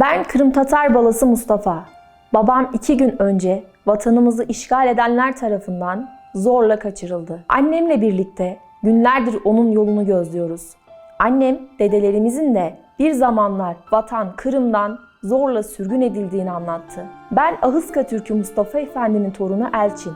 Ben Kırım Tatar balası Mustafa. Babam iki gün önce vatanımızı işgal edenler tarafından zorla kaçırıldı. Annemle birlikte günlerdir onun yolunu gözlüyoruz. Annem dedelerimizin de bir zamanlar vatan Kırım'dan zorla sürgün edildiğini anlattı. Ben Ahıska Türk'ü Mustafa Efendi'nin torunu Elçin.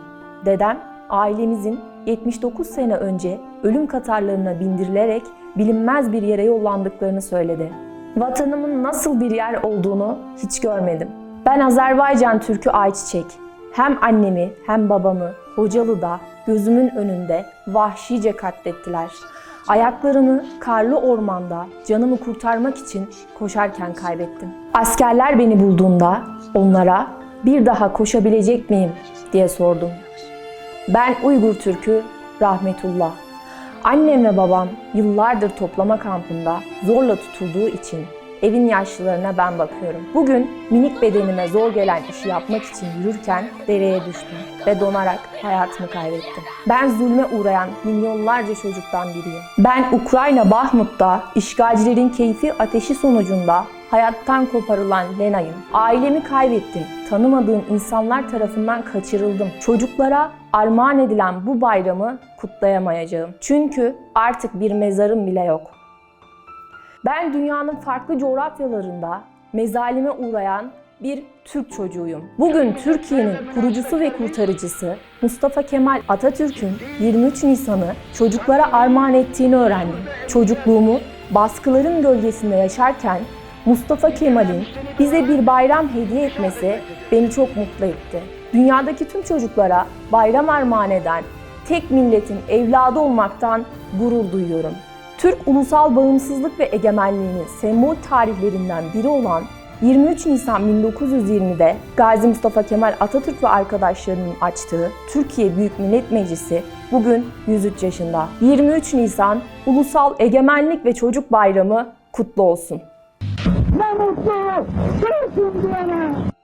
Dedem ailemizin 79 sene önce ölüm katarlarına bindirilerek bilinmez bir yere yollandıklarını söyledi. Vatanımın nasıl bir yer olduğunu hiç görmedim. Ben Azerbaycan Türk'ü Ayçiçek. Hem annemi hem babamı Hocalı'da gözümün önünde vahşice katlettiler. Ayaklarımı karlı ormanda canımı kurtarmak için koşarken kaybettim. Askerler beni bulduğunda onlara bir daha koşabilecek miyim diye sordum. Ben Uygur Türk'ü Rahmetullah. Annem ve babam yıllardır toplama kampında zorla tutulduğu için evin yaşlılarına ben bakıyorum. Bugün minik bedenime zor gelen işi yapmak için yürürken dereye düştüm ve donarak hayatımı kaybettim. Ben zulme uğrayan milyonlarca çocuktan biriyim. Ben Ukrayna Bahmut'ta işgalcilerin keyfi ateşi sonucunda hayattan koparılan Lena'yım. Ailemi kaybettim. Tanımadığım insanlar tarafından kaçırıldım. Çocuklara armağan edilen bu bayramı kutlayamayacağım. Çünkü artık bir mezarım bile yok. Ben dünyanın farklı coğrafyalarında mezalime uğrayan bir Türk çocuğuyum. Bugün Türkiye'nin kurucusu ve kurtarıcısı Mustafa Kemal Atatürk'ün 23 Nisan'ı çocuklara armağan ettiğini öğrendim. Çocukluğumu baskıların gölgesinde yaşarken Mustafa Kemal'in bize bir bayram hediye etmesi beni çok mutlu etti. Dünyadaki tüm çocuklara bayram armağan eden tek milletin evladı olmaktan gurur duyuyorum. Türk ulusal bağımsızlık ve egemenliğinin sembol tarihlerinden biri olan 23 Nisan 1920'de Gazi Mustafa Kemal Atatürk ve arkadaşlarının açtığı Türkiye Büyük Millet Meclisi bugün 103 yaşında. 23 Nisan Ulusal Egemenlik ve Çocuk Bayramı kutlu olsun. Ne mutlu Türk'üm diyene.